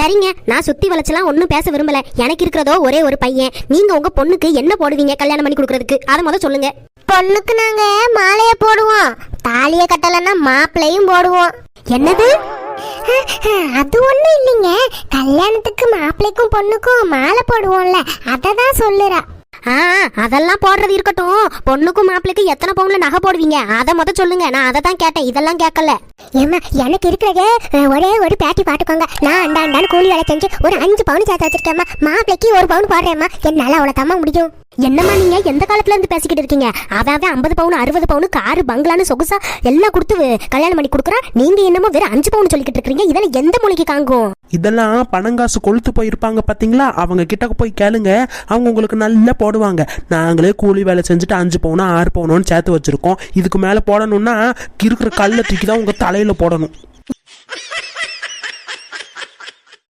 சரிங்க நான் சுத்தி வளைச்சலாம் ஒன்றும் பேச விரும்பல. எனக்கு இருக்கிறதோ ஒரே ஒரு பையன். நீங்க உங்க பொண்ணுக்கு என்ன போடுவீங்க கல்யாணம் பண்ணி கொடுக்கறதுக்கு? அதை முத சொல்லுங்க. பொண்ணுக்கு நாங்க மாலைய போடுவோம். தாலிய கட்டலன்னா மாப்பிளையும் போடுவோம். என்னது? அது ஒண்ணும் இல்லைங்க. கல்யாணத்துக்கு மாப்பிள்ளைக்கும் பொண்ணுக்கும் மாலை போடுவோம்ல. அதை தான் சொல்லுறா. ஆ அதெல்லாம் போடுறது இருக்கட்டும். பொண்ணுக்கும் மாப்பிள்ளைக்கும் எத்தனை பவுன்ல நகை போடுவீங்க? அதை முத சொல்லுங்க. நான் அதை தான் கேட்டேன். இதெல்லாம் கேட்கல. ஏம்மா எனக்கு இருக்கிறதே ஒரே ஒரு பேட்டி பாட்டுக்கோங்க நான் அண்டா அண்டான்னு கூலி வேலை செஞ்சு ஒரு அஞ்சு பவுன் சேர்த்து வச்சிருக்கேம்மா. மாப்பிள்ளைக்கு ஒரு பவுன் போடுறேம்மா. என்னால அவ்வளோ தம்மா முடியும். என்னம்மா நீங்க எந்த காலத்துல இருந்து பேசிக்கிட்டு இருக்கீங்க? அதாவது ஐம்பது பவுன் அறுபது பவுன் காரு பங்களான்னு சொகுசா எல்லாம் கொடுத்து கல்யாணம் பண்ணி கொடுக்குறா? நீங்க என்னமோ வெறும் அஞ்சு பவுன் சொல்லிக்கிட்டு இருக்கீங்க இதெல்லாம் எந்த மொழிக்கு காங்கும்? இதெல்லாம் பணங்காசு கொளுத்து போயிருப்பாங்க பார்த்தீங்களா அவங்க கிட்ட போய் கேளுங்க. அவங்க உங்களுக்கு நல்லா போடுவாங்க. நாங்களே கூலி வேலை செஞ்சுட்டு அஞ்சு பவுனோ ஆறு பவுனோன்னு சேர்த்து வச்சுருக்கோம். இதுக்கு மேலே போடணும்னா இருக்கிற கல்லை தூக்கி தான் உங்கள் தலையில் போடணும்.